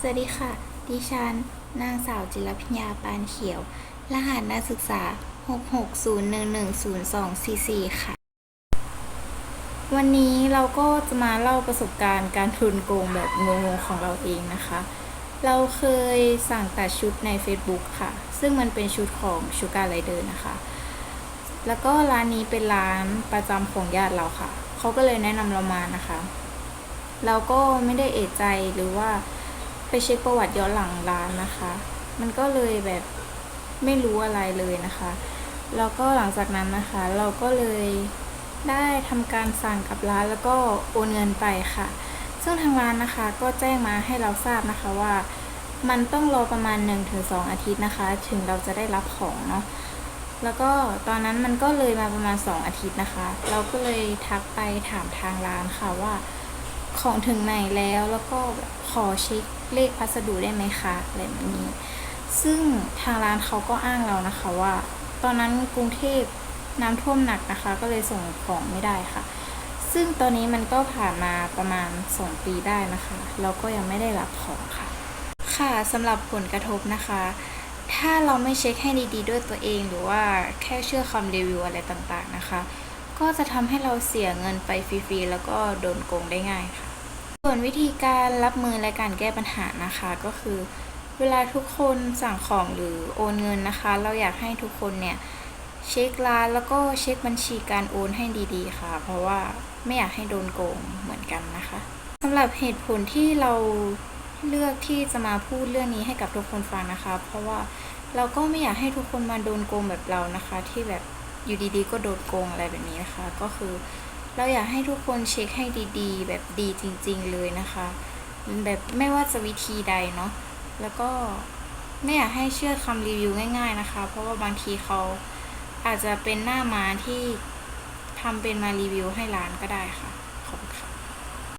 สวัสดีค่ะ ดิฉัน นางสาวจิรพิญญาปานเขียว รหัสนักศึกษา 660110244 ค่ะ วันนี้เราก็จะมาเล่าประสบการณ์การทุนโกงแบบงงๆของเราเองนะคะ เราเคยสั่งตัดชุดใน Facebook ค่ะ ซึ่งมันเป็นชุดของ Sugar Rider นะคะ แล้วก็ร้านนี้เป็นร้านประจำของญาติเราค่ะ เขาก็เลยแนะนำเรามานะคะ เราก็ไม่ได้เอะใจหรือว่า ไปเช็คประวัติย้อนหลังร้านนะคะ มันก็เลยแบบไม่รู้อะไรเลยนะคะ แล้วก็หลังจากนั้นนะคะ เราก็เลยได้ทำการสั่งกับร้านแล้วก็โอนเงินไปค่ะ ซึ่งทางร้านนะคะก็แจ้งมาให้เราทราบนะคะว่า มันต้องรอประมาณ 1-2 อาทิตย์นะคะ ถึงเราจะได้รับของเนาะแล้วก็ตอนนั้นมันก็เลยมาประมาณ 2 อาทิตย์นะคะ เราก็เลยทักไปถามทางร้านค่ะว่า ของถึงไหนแล้วแล้วก็ขอเช็คเลขพัสดุได้ไหมคะอะไรแบบนี้ ซึ่งทางร้านเขาก็อ้างเรานะคะว่า ตอนนั้นกรุงเทพน้ำท่วมหนักนะคะ ก็เลยส่งของไม่ได้ค่ะ ซึ่งตอนนี้มันก็ผ่านมาประมาณ 2 ปีได้นะคะ เราก็ยังไม่ได้รับของค่ะ ค่ะสำหรับผลกระทบนะคะ ถ้าเราไม่เช็คให้ดีๆ ด้วยตัวเอง หรือว่าแค่เชื่อคำรีวิวอะไรต่างๆนะคะ ก็จะทำให้เราเสียเงินไปฟรีๆแล้วก็โดนโกงได้ง่ายค่ะ ส่วนวิธีการรับมือและการแก้ปัญหานะคะก็คือ เวลาทุกคนสั่งของหรือโอนเงินนะคะ เราอยากให้ทุกคนเนี่ยเช็คร้านแล้วก็เช็คบัญชีการโอนให้ดีๆ ค่ะ เพราะว่าไม่อยากให้โดนโกงเหมือนกันนะคะสำหรับเหตุผลที่เราเลือกที่จะมาพูดเรื่องนี้ให้กับทุกคนฟังนะคะ เพราะว่าเราก็ไม่อยากให้ทุกคนมาโดนโกงแบบเรานะคะ ที่แบบอยู่ดีๆ ก็โดนโกงอะไรแบบนี้นะคะ ก็คือ เราอยากให้ทุกคนเช็คให้ดีๆ แบบดีจริง ๆ เลยนะคะแบบไม่ว่าจะวิธีใดเนาะแล้วก็ไม่อยากให้เชื่อคำรีวิวง่าย ๆนะคะ เพราะว่าบางทีเขาอาจจะเป็นหน้าม้าที่ทำเป็นมารีวิวให้ร้านก็ได้ค่ะ